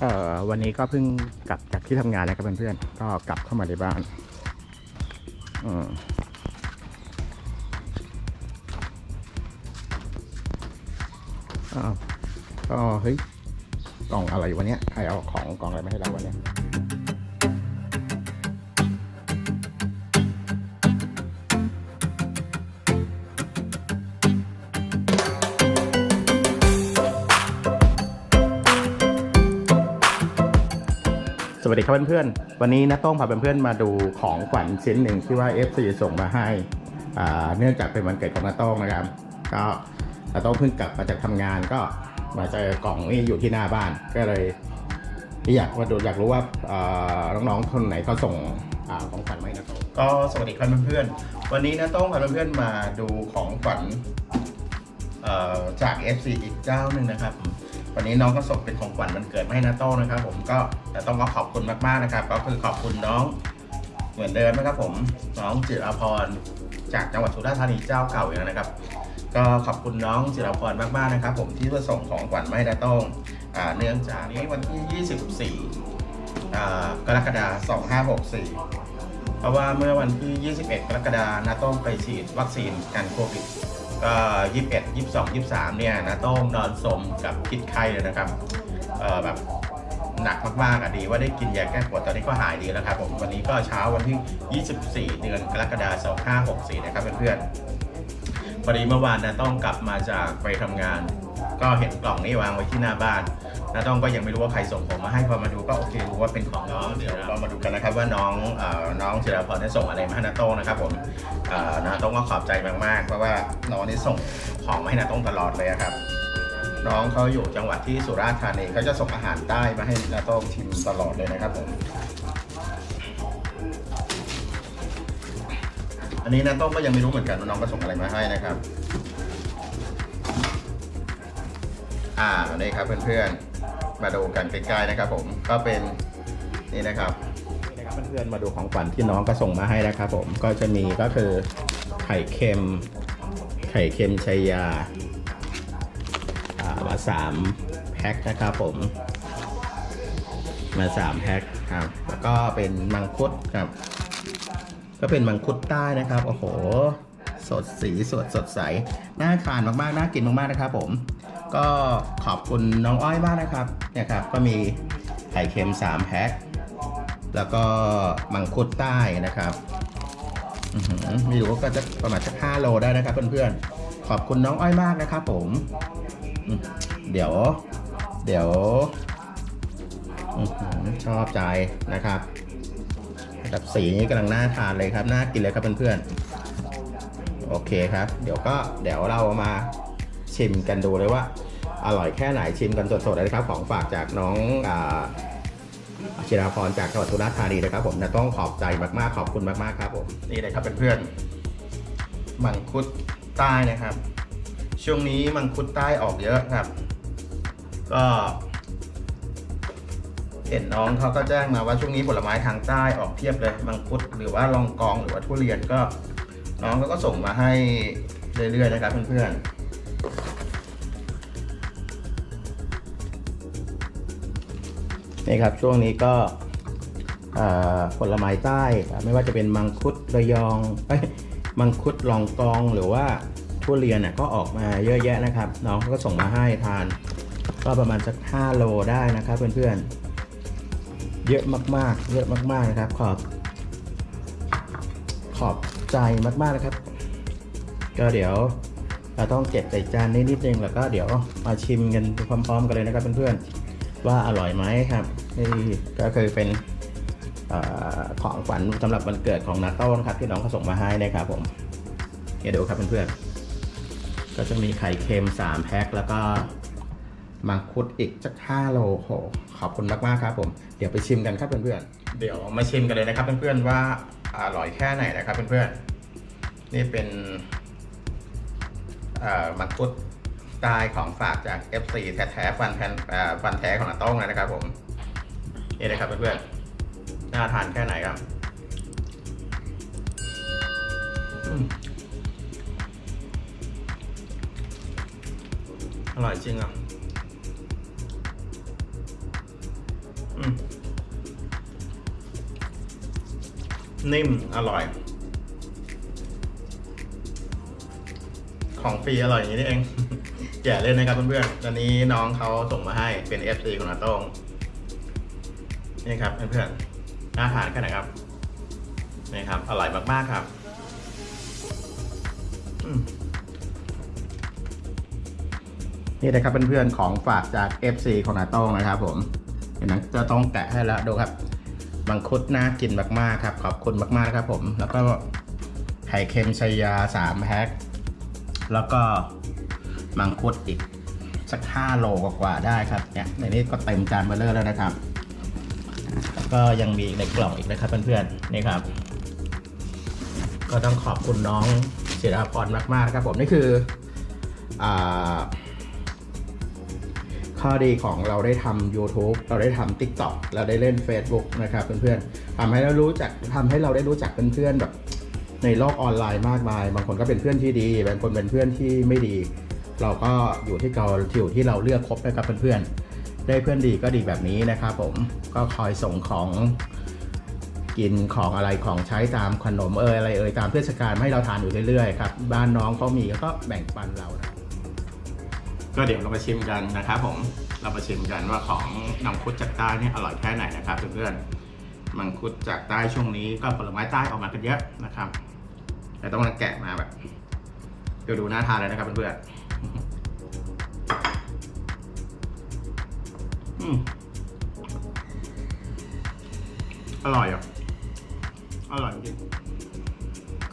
เอ่อวันนี้ก็เพิ่งกลับจากที่ทำงานนะครับเพื่อนๆก็กลับเข้ามาในบ้านอืมอ้าวก็เฮ้ยกล่องอะไรวะเนี้ยใครเอาของกล่องอะไรมาให้เราวะเนี่ย วัสดีครับเพื่อนๆ วันนี้นะต้องพาเพื่อนๆมาดูของขวัญชิ้นหนึ่งที่ว่า FC ส่งมาให้ เนื่องจากเป็นวันเกิดของนาต้องนะครับ ก็นาต้องเพิ่งกลับมาจากทำงานก็มาเจอกล่องนี้อยู่ที่หน้าบ้าน ก็เลยอยากมาดูอยากรู้ว่าน้องๆคนไหนเขาส่งอของขวัญมาให้นาโต้งก็สวัสดีครับเพื่อนๆ วันนี้นาต้องพาเพื่อนๆมาดูของขวัญเอ่อจาก FC อีกเจ้าหนึ่งนะครับ วันนี้น้องก็ส่งเป็นของขวัญวันเกิดมาให้นาโต้นะครับ ผมก็แต่ต้องขอขอบคุณมากๆนะครับ ก็คือขอบคุณน้องเหมือนเดิมนะครับ ผมน้องจิรพรจากจังหวัดสุราษฎร์ธานีเจ้าเก่าอย่างนะครับ ก็ขอบคุณน้องจิรพรมากๆนะครับ ผมที่มาส่งของขวัญมาให้นาโต้งเนื่องจากนี้วันที่ 24 กรกฎาคม2564 เพราะว่าเมื่อวันที่ 21 กรกฎาคมนาโต้งไปฉีดวัคซีนกันโควิด ก็ยี่สิบเอ็ดยี่สิบสองยี่สิบสามเนี่ยนะต้งนอนสมกับพิษไข้เลยนะครับแบบหนักมากๆอะดีว่าได้กินยาแก้ปวดตอนนี้ก็หายดีแล้วครับผมวันนี้ก็เช้าวันที่ 24 เดือนกรกฎาคม2564 นะครับเพื่อนๆพอดีเมื่อวานนะต้องกลับมาจากไปทำงาน ก็เห็นกล่องนี้วางไว้ที่หน้าบ้าน นะต้องก็ยังไม่รู้ว่าใครส่งผมมาให้พอมาดูก็โอเครู้ว่าเป็นของน้องเดี๋ยวเรามาดูกันนะครับว่าน้องน้องจิรพรได้ส่งอะไรมาให้น้าต้งนะครับผมเอ่อนาต้งก็ขอบใจมากๆ เพราะว่าน้องนี่ส่งของมาให้น้าต้งตลอดเลยครับ น้องเขาอยู่จังหวัดที่สุราษฎร์ธานีเขาจะส่งอาหารใต้มาให้น้าต้งชิมตลอดเลยนะครับผมอันนี้น้าต้งก็ยังไม่รู้เหมือนกันว่าน้องก็ส่งอะไรมาให้นะครับอ่านี่ครับเพื่อนๆ มาดูกันใกล้ๆนะครับ ผมก็เป็นนี่นะครับนี่นะครับเพื่อนๆมาดูของขวัญที่น้องก็ส่งมาให้นะครับ ผมก็จะมีก็คือไข่เค็ม ไข่เค็มชัยยาอ่ามาสามแพ็คนะครับผม มาสามแพ็คครับแล้วก็เป็นมังคุดครับ ก็เป็นมังคุดใต้นะครับโอ้โหสดสีสดสดใสน่าทานมากๆน่ากินมากๆนะครับผม ก็ขอบคุณน้องอ้อยมากนะครับเนี่ยครับก็มีไข่เค็ม 3 แพ็คแล้วก็มังคุดใต้นะครับอื้อหือไม่รู้ว่าก็จะประมาณสัก5โลได้นะครับเพื่อนๆ ขอบคุณน้องอ้อยมากนะครับผม เดี๋ยว เดี๋ยวอชอบใจนะครับแบบสีนี้กำลังน่าทานเลยครับ น่ากินเลยครับเพื่อนๆ โอเคครับ เดี๋ยวก็เดี๋ยวเรามา ชิมกันดูเลยว่า อร่อยแค่ไหนชิมกันสดๆเลยนะครับ ของฝากจากน้องอชิราพรจากจังหวัดสุราษฎร์ธานีนะครับ ผมนะต้องขอบใจมากๆขอบคุณมากๆครับผมนี่เลยครับเพื่อนๆมังคุดใต้นะครับ ช่วงนี้มังคุดใต้ออกเยอะครับ ก็เห็นน้องเขาก็แจ้งมาว่าช่วงนี้ผลไม้ทางใต้ออกเทียบเลยมังคุดหรือว่าลองกองหรือว่าทุเรียนก็ น้องเขาก็ส่งมาให้เรื่อยๆนะครับเพื่อนๆ นี่ครับช่วงนี้ก็ผลไม้ใต้ไม่ว่าจะเป็นมังคุดระยองมังคุดลองกองหรือว่าทุเรียนน่ะก็ออกมาเยอะแยะนะครับ น้องเขาก็ส่งมาให้ทาน ก็ประมาณสัก 5 โลได้นะครับเพื่อนๆ เยอะมากๆ เยอะมากๆนะครับ ขอบ ขอบใจมากๆนะครับ ก็เดี๋ยวเราต้องเก็บใส่จานนิดๆนึงแล้วก็เดี๋ยวมาชิมกันพร้อม ๆ กันเลยนะครับเพื่อนๆ ว่าอร่อยไหมครับนี่ก็คือเป็นอของขวัญสำหรับวันเกิดของนาโต้นครับที่น้องเขาส่งมาให้นะครับผมเดี๋ยวดูครับเพื่อนๆก็จะมีไข่เค็ม 3 แพ็คแล้วก็มังคุดอีกสักห้าโลโหขอบคุณมากๆครับผมเดี๋ยวไปชิมกันครับเพื่อนๆเดี๋ยวมาชิมกันเลยนะครับเพื่อนๆว่าอร่อยแค่ไหนนะครับเพื่อนๆนี่เป็นมังคุด สไตล์ของฝากจาก FC แท้ๆฟันแทนเอ่อฟันแท้ของนาต้องเลยนะครับผมนี่เลยครับเพื่อนๆน่าทานแค่ไหนครับอร่อยจริงอะนิ่ม อร่อย ของฟรีอร่อยอย่างนี้เอง แก่เล่นนะครับเพื่อนๆตอนนี้น้องเขาส่งมาให้เป็น FC ของนาโต้งนี่ครับเพื่อนๆน่าทานแค่ไหนครับนี่ครับอร่อยมากๆครับนี่นะครับเพื่อนๆของฝากจาก FC ของนาโต้งนะครับ ผมเห็นนังจะต้องแกะให้แล้วดูครับมังคุดน่ากินมากๆครับ ขอบคุณมากๆนะครับผม แล้วก็ไข่เค็มชัยยาสามแพ็คแล้วก็ มังคุดอีก สักห้าโลกว่าได้ครับเนี่ยในนี้ก็เต็มจานเบลเลอร์แล้วนะครับแล้วก็ยังมีอีกในกล่องอีกนะครับเพื่อนๆนี่ครับ ก็ต้องขอบคุณน้องศิราพรมากๆนะครับผมนี่คืออข้อดีของเราได้ทำ YouTube เราได้ทำ TikTok เราได้เล่น Facebook นะครับเพื่อนๆทำให้เรารู้จักทำให้เราได้รู้จักเพื่อนๆแบบในโลกออนไลน์มากมาย บางคนก็เป็นเพื่อนที่ดี บางคนเป็นเพื่อนที่ไม่ดี เราก็อยู่ที่เราอยู่ที่เราเลือกคบนะครับเพื่อนๆ ได้เพื่อนดีก็ดีแบบนี้นะครับผมก็คอยส่งของกินของอะไรของใช้ตามขนมเอยอะไรเอยตามเทศกาลให้เราทานอยู่เรื่อยๆครับบ้านน้องเขามีก็แบ่งปันเรานะก็เดี๋ยวเรามาชิมกันนะครับผมเรามาชิมกันว่าของนำคุดจากใต้เนี่ยอร่อยแค่ไหนนะครับเพื่อนๆมังคุดจากใต้ช่วงนี้ก็ผลไม้ใต้ออกมากันเยอะนะครับ แต่ต้องแกะมาแบบเดี๋ยวดูน่าทานเลยนะครับเพื่อนๆ อืมอร่อยอะ อร่อยจริง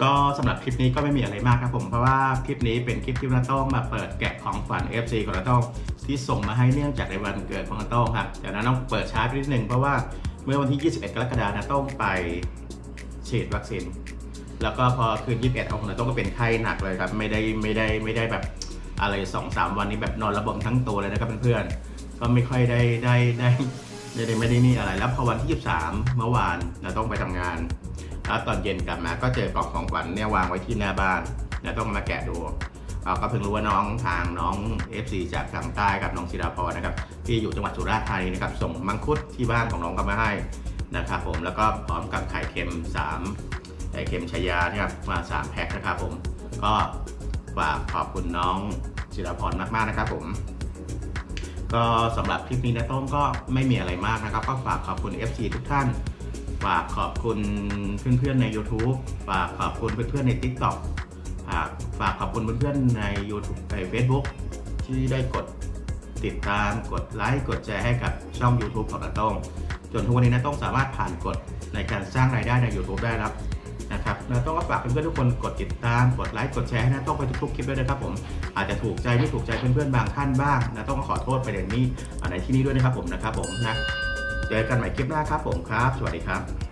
ก็สำหรับคลิปนี้ก็ไม่มีอะไรมากครับผม เพราะว่าคลิปนี้เป็นคลิปที่นาโต้งมาเปิดแกะของฝัน FC ของนาโต้งที่ส่งมาให้เนื่องจากในวันเกิดของนาโต้งครับ แต่นั้นต้องเปิดช้าไปนิดนึงเพราะว่าเมื่อวันที่ 21 กรกฎาคมนาโต้งไปฉีดวัคซีน แล้วก็พอคืน 21ของนาโต้งก็เป็นไข้หนักเลยครับ ไม่ได้ไม่ได้ไม่ได้แบบอะไรสองสามวันนี้แบบนอนระบมทั้งตัวเลยนะครับเพื่อนๆ ก็ไม่ค่อยได้ได้ได้ไม่ได้ไม่ได้นี่อะไร แล้วพอวันที่ 23 เมื่อวานนาต้องไปทำงาน แล้วตอนเย็นกลับมาก็เจอกล่องของขวัญเนี่ยวางไว้ที่หน้าบ้านเนี่ยต้องมาแกะดูเราก็เพิ่งรู้ว่าน้องทางน้อง FC จากทางใต้กับน้องศิราพรนะครับที่อยู่จังหวัดสุราษฎร์ธานีนะครับส่งมังคุดที่บ้านของน้องกลับมาให้นะครับผมแล้วก็พร้อมกับไข่เค็ม 3 ไข่เค็มชายานะครับมา3แพ็คนะครับผมก็ฝากขอบคุณน้องศิราพรมากๆนะครับผม ก็สำหรับคลิปนี้นะต้มก็ไม่มีอะไรมากนะครับ ก็ฝากขอบคุณ FC ทุกท่าน ฝากขอบคุณเพื่อนๆใน YouTube ฝากขอบคุณเพื่อนๆใน TikTok ฝากฝากขอบคุณเพื่อนๆใน YouTube ใน Facebook ที่ได้กดติดตามกดไลค์กดแชร์ให้กับช่อง YouTube ของนาต้องจนทุกวันนี้นาต้องสามารถผ่านกฎในการสร้างรายได้ใน YouTube ได้รับ นะครับนาต้องก็ฝากเพื่อนๆทุกคนกดติดตามกดไลค์กดแชร์ให้นะต้องไปทุกๆคลิปด้วยนะครับผมอาจจะถูกใจไม่ถูกใจเพื่อนๆบางท่านบ้างนะต้องก็ขอโทษประเด็นนี้ในที่นี้ด้วยนะครับผมนะครับผมนะเจอกันใหม่คลิปหน้าครับผมครับ สวัสดีครับ